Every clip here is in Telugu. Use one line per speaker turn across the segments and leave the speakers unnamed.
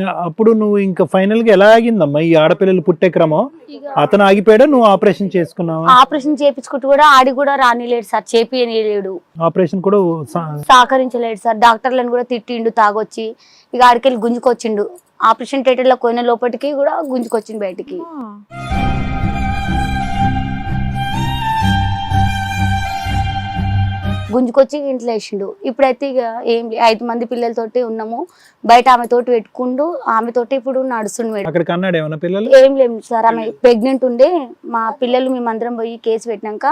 అప్పుడు నువ్వు ఇంకా ఫైనల్గా ఎలా ఆగిందమ్మా? ఈ ఆడపిల్లలు పుట్టే క్రమం? అతను ఆగిపోయాడా? నువ్వు ఆపరేషన్ చేసుకున్నావా?
ఆపరేషన్ చేపించుకుంటూ కూడా ఆడి కూడా రానిలేడు సార్ చేపియలేడు
ఆపరేషన్ కూడా
సహకరించలేడు సార్. డాక్టర్లను కూడా తిట్టిండు తాగొచ్చి. ఇక ఆడికెళ్ళి గుంజుకొచ్చిండు. ఆపరేషన్ థియేటర్లో పోయిన లోపలికి కూడా గుంజుకొచ్చిండు బయటికి. గుంజుకొచ్చి ఇంట్లో వేసిండు. ఇప్పుడైతే ఇక ఏం ఐదు మంది పిల్లలతోటి ఉన్నాము. బయట ఆమె తోటి పెట్టుకుండు. ఆమె తోటి ఇప్పుడు నడుస్తుండు మేడం. ఏం లేదు సార్ ఆమె ప్రెగ్నెంట్ ఉండే. మా పిల్లలు మేమందరం పోయి కేసు పెట్టినాక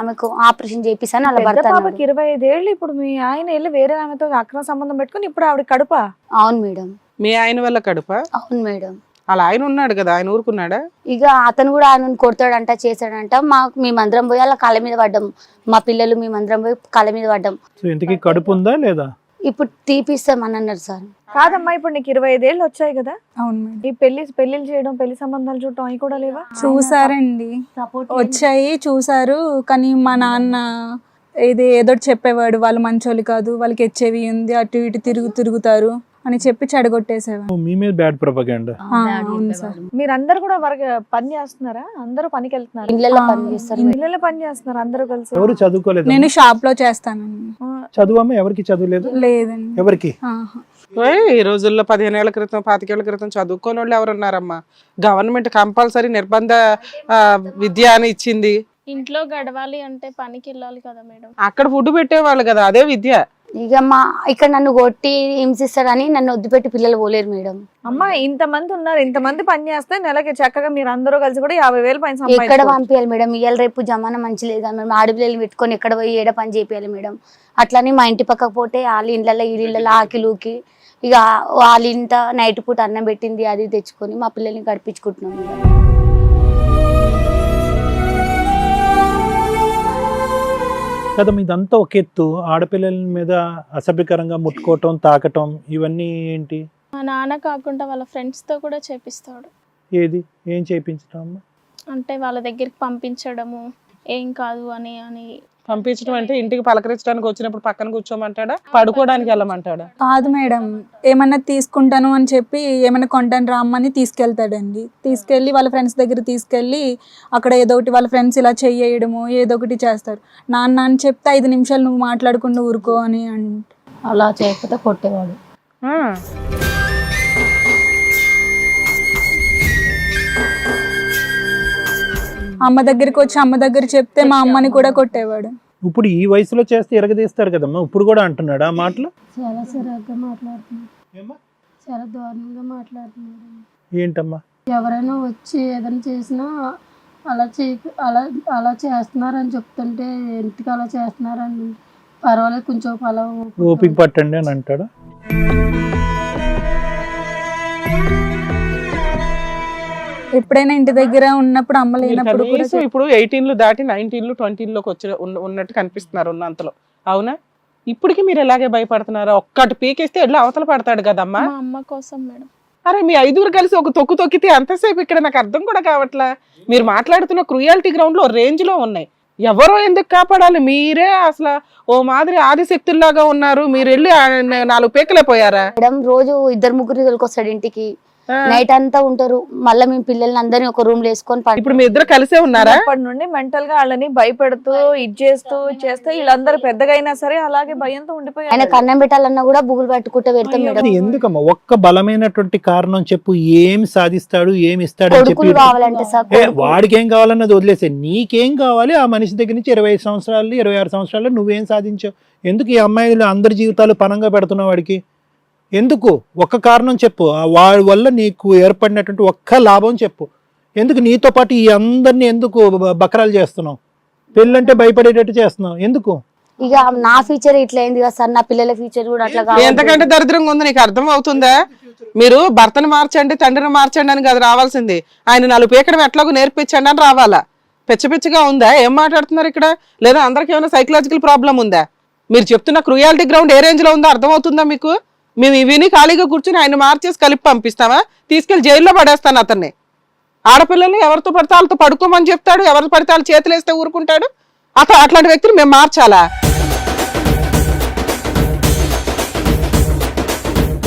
ఆమెకు ఆపరేషన్ చేపిస్తాను అలా భర్త.
ఇరవై ఐదేళ్ళు ఇప్పుడు మీ ఆయన వెళ్ళి వేరే ఆమెతో అక్రమ సంబంధం పెట్టుకుని ఇప్పుడు ఆవిడ కడుప?
అవును మేడం.
మీ ఆయన వల్ల కడుప?
అవును మేడం.
అలా ఆయన ఉన్నాడు కదా ఆయన ఊరుకున్నాడా?
ఇక అతను కూడా ఆయన కొడతాడంట చేశాడంట. మాకు మేమందరం పోయి అలా కాళ్ళ మీద పడ్డాం. మా పిల్లలు మేమందరం పోయి కాళ్ళ మీద పడ్డాం.
సో ఇంతకీ కడుపు ఉందా లేదా?
ఇప్పుడు తీపిస్తామని అన్నారు సార్.
కాదమ్మా ఇప్పుడు నీకు ఇరవై ఐదేళ్ళు వచ్చాయి కదా.
అవును మేడం.
ఈ పెళ్ళి పెళ్ళిళ్ళు చేయడం పెళ్ళి సంబంధాలు చూడటం అవి కూడా లేవా?
చూసారండి. వచ్చాయి చూసారు. కానీ మా నాన్న ఇది ఏదో చెప్పేవాడు. వాళ్ళు మంచోళ్ళు కాదు వాళ్ళకి హెచ్ఐవి ఉంది అటు ఇటు తిరుగు తిరుగుతారు. అని చెప్పి చెడగొట్టేసేవాడు
ఓ, మీ మీద బ్యాడ్ ప్రొపగండా.
మీరందరూ కూడా వరకు పని చేస్తున్నారా? అందరూ పనికి వెళ్తున్నారు?
పని చేస్తారు.
ఇళ్ళలో పని చేస్తున్నారు అందరూ కలిసి.
ఎవరు చదువుకోలేదు?
నేను షాప్లో చేస్తానండి
ఆ,
చదువమ్మ ఎవరికి చదువులేదు
లేదండి.
ఎవరికి?
ఈ రోజుల్లో పదిహేను ఏళ్ళ క్రితం పాతికేళ్ళ క్రితం చదువుకోని వాళ్ళు ఎవరు ఉన్నారమ్మా గవర్నమెంట్ కంపల్సరీ నిర్బంధ ఆ, విద్య అని ఇచ్చింది.
ఇంట్లో గడవాలి అంటే పనికి వెళ్ళాలి కదా మేడం.
అక్కడ ఫుడ్ పెట్టేవాళ్ళు కదా అదే విద్య.
ఇక మా ఇక్కడ నన్ను కొట్టి హింసిస్తాడని నన్ను వద్దుపెట్టి పిల్లలు పోలేరు మేడం.
అమ్మా ఇంత మంది ఉన్నారు ఇంత మంది పని చేస్తే నెలకి చక్కగా మీరు అందరూ కలిసి కూడా యాభై వేలు పైన
ఎక్కడ. పంపించాలి మేడం? ఇవాళ రేపు జమానా మంచి లేదు కదా మేడం. ఆడపిల్లలు పెట్టుకొని ఎక్కడ పోయి ఏడ పని చేయాలి మేడం? అట్లని మా ఇంటి పక్కకు పోతే వాళ్ళ ఇళ్ళల్లో ఈ ఆకిలూకి ఇక వాళ్ళ ఇంత నైట్ పూట అన్నం పెట్టింది అది తెచ్చుకొని మా పిల్లల్ని గడిపించుకుంటున్నాం మేడం.
కదమ్మా ఇదంతా ఒక ఎత్తు. ఆడపిల్లల మీద అసభ్యకరంగా ముట్టుకోవటం తాకటం ఇవన్నీ ఏంటి?
మా నాన్న కాకుండా వాళ్ళ ఫ్రెండ్స్తో కూడా చేపిస్తాడు.
ఏది? ఏం చేయించడం
అంటే వాళ్ళ దగ్గరికి పంపించడము ఏం కాదు అని అని
పంపించడం అంటే ఇంటికి పలకరించడానికి వచ్చినప్పుడు పక్కన కూర్చోమంటాడా? పడుకోవడానికి వెళ్ళమంటాడా?
కాదు మేడం ఏమన్నా తీసుకుంటాను అని చెప్పి ఏమైనా కొంటాను రామ్మని తీసుకెళ్తాడండి. తీసుకెళ్ళి వాళ్ళ ఫ్రెండ్స్ దగ్గర తీసుకెళ్ళి అక్కడ ఏదో ఒకటి వాళ్ళ ఫ్రెండ్స్ ఇలా చెయ్యడము ఏదో ఒకటి చేస్తారు. నాన్న అని చెప్తే ఐదు నిమిషాలు నువ్వు మాట్లాడకుండా ఊరుకో అని అంటే.
అలా చేయకపోతే కొట్టేవాడు.
అమ్మ దగ్గరికి వచ్చి అమ్మ దగ్గర చెప్తే మా అమ్మని కూడా కొట్టేవాడు.
ఇప్పుడు ఈ వయసులో చేస్తే ఎరగదీస్తారు కదమ్మా? ఇప్పుడు కూడా అంటున్నాడు ఆ మాటలు?
చాలా సరగ్గా మాట్లాడుతున్నారు చాలా దారుణంగా మాట్లాడుతున్నారు
ఏంటమ్మా?
ఎవరైనా వచ్చి ఏదైనా చేసినా అలా చే అలా అలా చేస్తున్నారని చెప్తుంటే ఎందుకు అలా చేస్తున్నారని పర్వాలేదు కొంచెం అలా
ఓపిక పట్టండి అని అంటాడు?
ఎప్పుడైనా ఇంటి దగ్గర ఉన్నప్పుడు అమ్మ
మీరు
లేనప్పుడు కూడా
కనీసం ఇప్పుడు ఎయిటీన్లు దాటి నైన్టీన్లు ట్వంటీన్లోకి వచ్చి ఉన్న- ఉన్నట్టు కనిపిస్తున్నారు ఉన్నంతలో. అవునా? ఇప్పటికి మీరు ఎలాగే భయపడుతున్నారా? ఒక్కటి పీకేస్తే ఎట్లా అవతల పడతాడు కదమ్మా?
మా అమ్మ కోసం మేడం.
అరే మీ ఐదుగురు కలిసి ఒక తొక్కు తొక్కితే అంతసేపు ఇక్కడ నాకు అర్థం కూడా కావట్లా? మీరు మాట్లాడుతున్న క్రుయాలిటీ గ్రౌండ్లో రేంజ్లో ఉన్నాయి. ఎవరో ఎందుకు కాపాడాలి? మీరే అసలు ఓ మాదిరి ఆదిశక్తుల్లాగా ఉన్నారు. మీరు వెళ్ళి నాలుగు పేకలే పోయారా?
మేడం రోజు ఇద్దరు ముగ్గురు తోలుకొస్తాడు ఇంటికి. నైట్ అంతా ఉంటారు. మళ్ళీ మేము పిల్లల్ని అందరినీ ఒక రూమ్లో వేసుకొని పడు-
ఇప్పుడు మీ ఇద్దరు కలిసే ఉన్నారా?
అప్పటి నుండి మెంటల్గా వాళ్ళని భయపెడుతూ ఇది చేస్తూ చేస్తే వీళ్ళందరూ పెద్దగా అయినా సరే అలాగే భయంతో
ఆయన
ఉండిపోయారు
కన్నం పెట్టాలన్నా కూడా బుగులు పట్టుకుంటే పెడతాం. మేడం.
ఎందుకమ్మా? ఒక్క బలమైనటువంటి కారణం చెప్పు ఏం సాధిస్తాడు ఏం ఇస్తాడు అని చెప్పి
కొడుకులు కావాలంటే సార్
ఏ,
కొడుకులు.
వాడికి ఏం కావాలన్నది వదిలేసే నీకేం కావాలి ఆ మనిషి దగ్గర నుంచి ఇరవై ఐదు సంవత్సరాలు ఇరవై ఆరు సంవత్సరాలు నువ్వేం సాధించావు? ఎందుకు ఈ అమ్మాయిలు అందరి జీవితాలు పనంగా పెడుతున్నావు వాడికి? ఎందుకు? ఒక్క కారణం చెప్పు. ఆ వాడి వల్ల నీకు ఏర్పడినటువంటి ఒక్క లాభం చెప్పు. ఎందుకు నీతో పాటు ఈ అందరినీ ఎందుకు బకరాలు చేస్తున్నావు? పెళ్ళంటే భయపడేటట్టు చేస్తున్నావు. ఎందుకు?
ఇక నా ఫ్యూచర్ ఇట్లా అయింది కదా సార్. నా పిల్లల ఫ్యూచర్ కూడా అట్లా కావాలి.
ఎంతకంటే దరిద్రంగా ఉంది నీకు అర్థం అవుతుందా? మీరు భర్తను మార్చండి తండ్రిని మార్చండి అని కాదు రావాల్సింది. ఆయన నాలుగు పీకడం ఎట్లాగో నేర్పించండి అని రావాలా? పిచ్చ పిచ్చగా ఉందా? ఏం మాట్లాడుతున్నారు ఇక్కడ? లేదా అందరికి ఏమైనా సైకలాజికల్ ప్రాబ్లం ఉందా? మీరు చెప్తున్న క్రుయాలిటీ గ్రౌండ్ ఏ రేంజ్లో ఉందో అర్థం అవుతుందా మీకు? మేము విని ఖాళీగా కూర్చుని ఆయన మార్చేసి కలిపి పంపిస్తామా తీసుకెళ్ళి జైల్లో పడేస్తాను అతన్ని. ఆడపిల్లల్ని ఎవరితో పడితే వాళ్ళతో పడుకోమని చెప్తాడు ఎవరు పడితే వాళ్ళు చేతులు వేస్తే ఊరుకుంటాడు. అత అట్లాంటి వ్యక్తిని మేము మార్చాలా?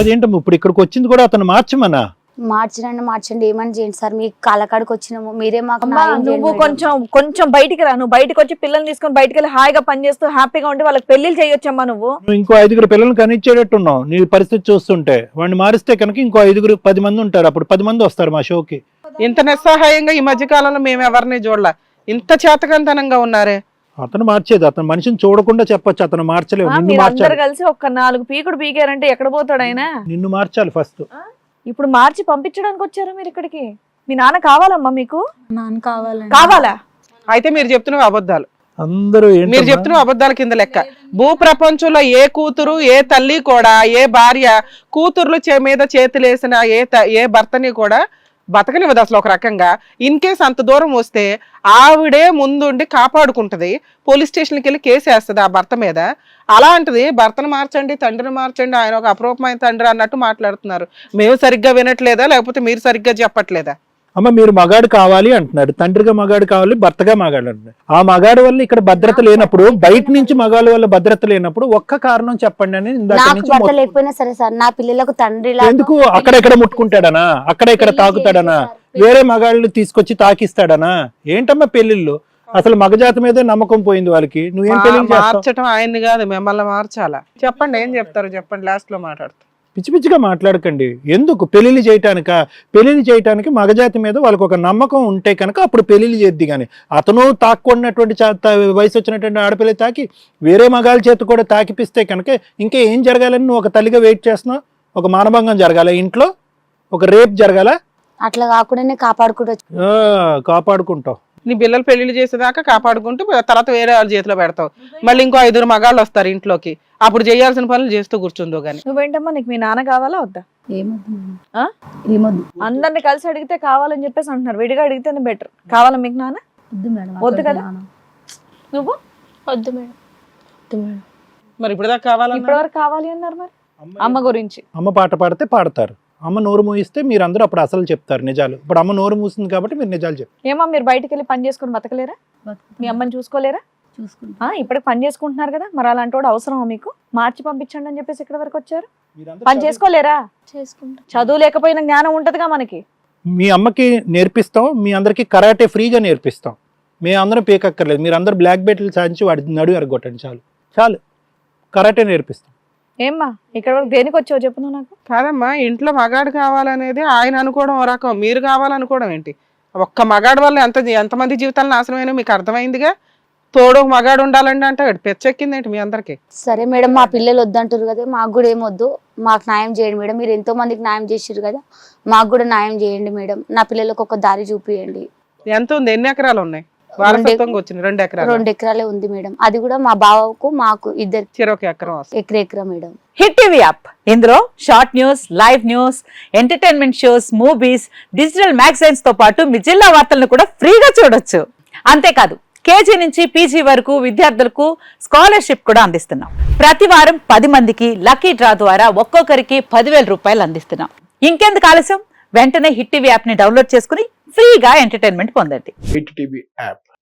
అదేంటమ్మా ఇప్పుడు ఇక్కడికి వచ్చింది కూడా అతను మార్చమన్నా
మార్చండి మార్చండి. ఏమని చేయండి సార్? మీ కాలకాడికి వచ్చినాము. మీరే మాకు
నువ్వు. కొంచెం కొంచెం బయటికి రా. నువ్వు బయటకు వచ్చి పిల్లల్ని తీసుకొని బయటికి వెళ్ళి హాయిగా పని చేస్తూ హ్యాపీగా ఉండి వాళ్ళకి పెళ్ళిళ్ళు చేయొచ్చమ్మా నువ్వు.
నువ్వు ఇంకో ఐదుగురు పిల్లల్ని కనిచ్చేటట్టున్నావు. నీ పరిస్థితి చూస్తుంటే. వాడిని మారిస్తే కనుక ఇంకో ఐదుగురు పది మంది ఉంటారు. అప్పుడు పది మంది వస్తారు మా షోకి.
ఇంత నిస్సహాయంగా ఈ మధ్య కాలంలో మేము ఎవరిని చూడలే? ఇంత చేతకంతనంగా ఉన్నారే?
అతను మార్చేది. అతను మనిషిని చూడకుండా చెప్పొచ్చు. అతను మార్చలేవు
ఆ,
నిన్ను
మీరందరూ
మార్చాలి.
కలిసి ఒక్క నాలుగు పీకుడు పీకారంటే ఎక్కడ పోతాడు ఆయన?
నిన్ను మార్చాలి ఫస్ట్.
ఇప్పుడు మార్చి పంపించడానికి వచ్చారా మీరు ఇక్కడికి మీ నాన్న కావాలమ్మా మీకు?
నాన్న కావాలండి.
కావాలా?
అయితే మీరు చెప్తున్నవి అబద్ధాలు.
అందరూ
మీరు? చెప్తున్న అబద్ధాల కింద లెక్క. భూ ప్రపంచంలో ఏ కూతురు ఏ తల్లి కూడా ఏ భార్య కూతుర్లు చే మీద చేతులేసిన ఏ త- ఏ భర్తని కూడా బతకనివ్వదు అసలు ఒక రకంగా. ఇన్ కేస్ అంత దూరం వస్తే ఆవిడే ముందుండి కాపాడుకుంటది పోలీస్ స్టేషన్కి వెళ్ళి కేసు వేస్తుంది ఆ భర్త మీద. అలాంటిది భర్తను మార్చండి తండ్రిని మార్చండి ఆయన ఒక అప్రూపమైన తండ్రి అన్నట్టు మాట్లాడుతున్నారు. మేము సరిగ్గా వినట్లేదా? లేకపోతే మీరు సరిగ్గా చెప్పట్లేదా?
అమ్మ మీరు మగాడు కావాలి అంటున్నాడు తండ్రిగా మగాడు కావాలి భర్తగా మగాడు అంటున్నాడు ఆ మగాడు వల్ల ఇక్కడ భద్రత లేనప్పుడు బయట నుంచి మగాళ్ళ వల్ల భద్రత లేనప్పుడు ఒక్క కారణం చెప్పండి అని
నాకు భర్త లేకపోయినా సరే సార్ నా పిల్లలకు తండ్రి
ఎందుకు? అక్కడెక్కడ ముట్టుకుంటాడనా? అక్కడ ఇక్కడ తాకుతాడనా వేరే మగాళ్ళు తీసుకొచ్చి తాకిస్తాడనా? ఏంటమ్మా పెళ్ళిళ్ళు అసలు మగజాతి మీదే నమ్మకం పోయింది వాళ్ళకి. నువ్వేం పెళ్ళి
మా- మార్చటం ఆయన్ని కాదు మిమ్మల్ని మార్చాలా? చెప్పండి ఏం చెప్తారు? చెప్పండి లాస్ట్లో మాట్లాడుతూ.
పిచ్చి పిచ్చిగా మాట్లాడకండి. ఎందుకు? పెళ్ళిళ్ళు చేయటానిక? పెళ్ళిళ్ళు చేయటానికి మగజాతి మీద వాళ్ళకి ఒక నమ్మకం ఉంటే కనుక అప్పుడు పెళ్ళిళ్ళు చేద్ది కానీ అతను తాక్కున్నటువంటి వయసు వచ్చినటువంటి ఆడపిల్ల తాకి వేరే మగాళ్ళ చేతి కూడా తాకిపిస్తే కనుక ఇంకా ఏం జరగాలని నువ్వు ఒక తల్లిగా వెయిట్ చేస్తున్నావు? ఒక మానభంగం జరగాల ఇంట్లో? ఒక రేప్ జరగాల?
అట్లా కాకుండానే కాపాడుకుంటూ
కాపాడుకుంటావు.
నీ పిల్లలు పెళ్ళిళ్ళు చేసేదాకా కాపాడుకుంటూ తర్వాత వేరే వాళ్ళ చేతిలో పెడతావు. మళ్ళీ ఇంకో ఐదుగురు మగాళ్ళు వస్తారు ఇంట్లోకి. అప్పుడు చేయాల్సిన పనులు చేస్తూ కూర్చుందో గాని.
నువ్వేంటమ్మా నీకు మీ నాన్న కావాలా వద్దా?
ఏమొద్దు
అందరిని కలిసి అడిగితే కావాలని చెప్పేసి అంటున్నారు. విడిగా అడిగితేనే బెటర్ కావాలా మీకు నాన్న?
వద్దు మేడం
వద్దు కదా? నువ్వు?
వద్దు మేడం. వద్దు మేడం.
మరి ఇప్పుడు దాకా కావాలన్నా?
ఇప్పటి వరకు కావాలి అన్నారు మరి. అమ్మ గురించి.
అమ్మ పాట పాడితే పాడతారు. అమ్మ నోరు మూయిస్తే మీరు అందరూ అప్పుడు అసలు చెప్తారు నిజాలు. ఇప్పుడు అమ్మ నోరు మూసింది కాబట్టి మీరు నిజాలు చెప్తారు
ఏమో మీరు బయటికి వెళ్ళి పని చేసుకుని బతకలేరా. మీ అమ్మని చూసుకోలేరా?
చూసుకుంటా.
ఆ, ఇప్పటికి పని చేసుకుంటున్నారు కదా మరి అలాంటి వాడు అవసరమా మీకు? మార్చి పంపించండి అని చెప్పేసి ఇక్కడ వరకు వచ్చారు? పని చేసుకోలేరా?
చేసుకుంటా.
చదువు లేకపోయినా జ్ఞానం ఉంటదిగా మనకి.
మీ అమ్మకి నేర్పిస్తాం మీ అందరికి కరాటే ఫ్రీగా నేర్పిస్తాం. మేము అందరం పేకక్కర్లేదు. మీరు అందరు బ్లాక్ బెల్ట్లు సాధించి వాడి నడు ఎరగొట్టండి చాలు. చాలు. కరాటే నేర్పిస్తాం.
ఏమ్మా ఇక్కడ వరకు దేనికి వచ్చావు చెప్పు నువ్వు నాకు?
కాదమ్మా ఇంట్లో మగాడు కావాలనేది ఆయన అనుకోవడం ఓ రకం మీరు కావాలనుకోవడం ఏంటి? ఒక్క మగాడు వల్ల ఎంత ఎంతమంది జీవితాలు నాశనమైన మీకు అర్థమైందిగా? తోడు మగాడు ఉండాలండి అంటే పెచ్చెక్కింది ఏంటి మీ అందరికి?
సరే మేడం మా పిల్లలు వద్దంటారు కదా మాకు కూడా ఏమొద్దు మాకు న్యాయం చేయండి మేడం మీరు ఎంతో మందికి న్యాయం చేసిర్రు కదా మాకు కూడా న్యాయం చేయండి మేడం. నా పిల్లలకు ఒక దారి చూపియండి.
ఎంత ఉంది? ఎన్ని ఎకరాలు ఉన్నాయి? వారసత్వంగా వచ్చింది రెండు ఎకరాలు.
రెండు ఎకరాలే ఉంది మేడం. అది కూడా మా బావకు మాకు ఇద్దరు
చిరొక ఎకరం వస్తుంది.
ఎకర ఎకరా మేడం.
Hit TV app. ఇందులో short news live news entertainment shows movies digital మ్యాగజైన్స్తో పాటు మీ జిల్లా వార్తలను కూడా ఫ్రీగా చూడొచ్చు. అంతేకాదు కేజీ నుంచి పీజీ వరకు విద్యార్థులకు స్కాలర్షిప్ కూడా అందిస్తున్నాం. ప్రతి వారం పది మందికి లక్కీ డ్రా ద్వారా ఒక్కొక్కరికి పదివేల రూపాయలు అందిస్తున్నాం. ఇంకెందుకు ఆలస్యం? వెంటనే హిట్ టీవీ యాప్ని డౌన్లోడ్ చేసుకుని ఫ్రీగా ఎంటర్టైన్మెంట్ పొందండి.
Hit TV app.